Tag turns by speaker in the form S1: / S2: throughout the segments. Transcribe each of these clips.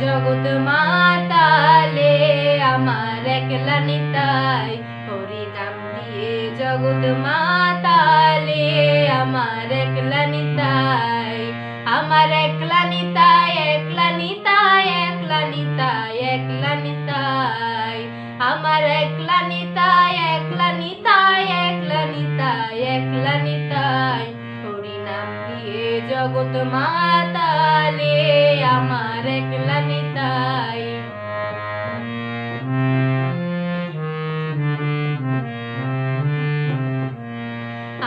S1: জগত মাতালে আমার একলা নিতাই। হরিনাম দিয়ে জগত মাতালে আমার একলা নিতাই। আমার একলা নিতাই একলা নিতাই একলা নিতাই একলা নিতাই। আমার এক জগৎ মাতালে আমার একলা নিতাই।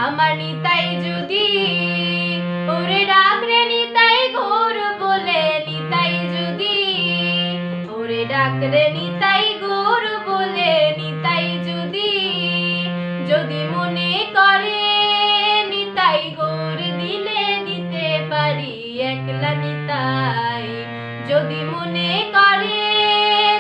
S1: আমার নিতাই যদি ওরে ডাক রে নিতাই। একলা নিতাই। যদি মনে করে,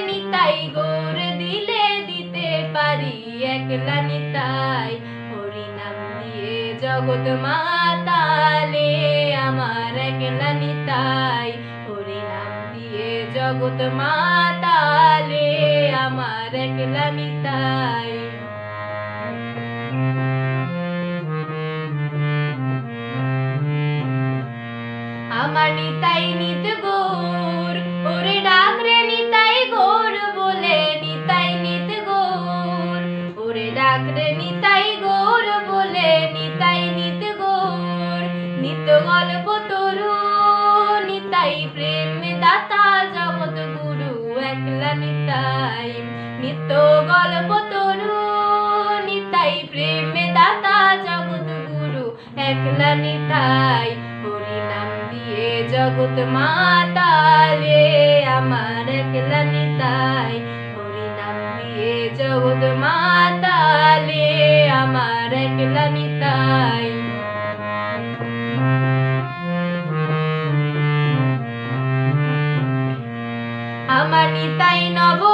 S1: নিতাই গোর দিলে দিতে পারি। একলা নিতাই হরি নাম দিয়ে জগৎ মাতালে আমার একলা নিতাই। হরি নাম দিয়ে জগৎ মাতালে আমার একলা নিতাই। আমার নিতাই নিত গোর, ওরে ডাক নিতাই গোর বলে নিতাই নিত গোর, ওরে ডাক নিতাই গোর বলে নিতাই নিত গোর, নিত গল্প তরু, নিতাই প্রেম দাতা জগৎ গুরু, একলা নিতাই নিত্য গল্প তরু, নিতাই প্রেম দাতা জগৎ গুরু, একলা নিতাই হরি নাম দিয়ে জগৎ মাতালে আমার একলা হরি নাম দিয়ে জগৎ মাতালে আমার একলা নিতাই আমার নিতাই নবরূপ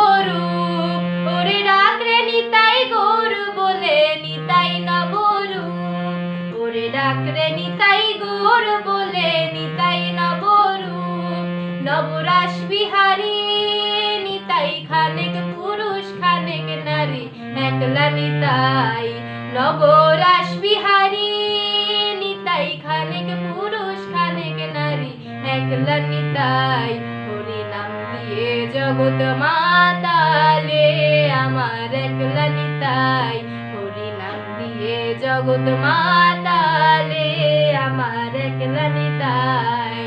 S1: নবরাস বিহারী নিতাই খানেক পুরুষ, খানেক নারী, একলা নিতাই। নবরাস বিহারী নিতাই খানেক পুরুষ, খানেক নারী, একলা নিতাই। হরি নাম দিয়ে জগৎ মাতালে আমার একলা নিতাই। হরি নাম দিয়ে জগৎ মাতালে আমার একলা নিতাই।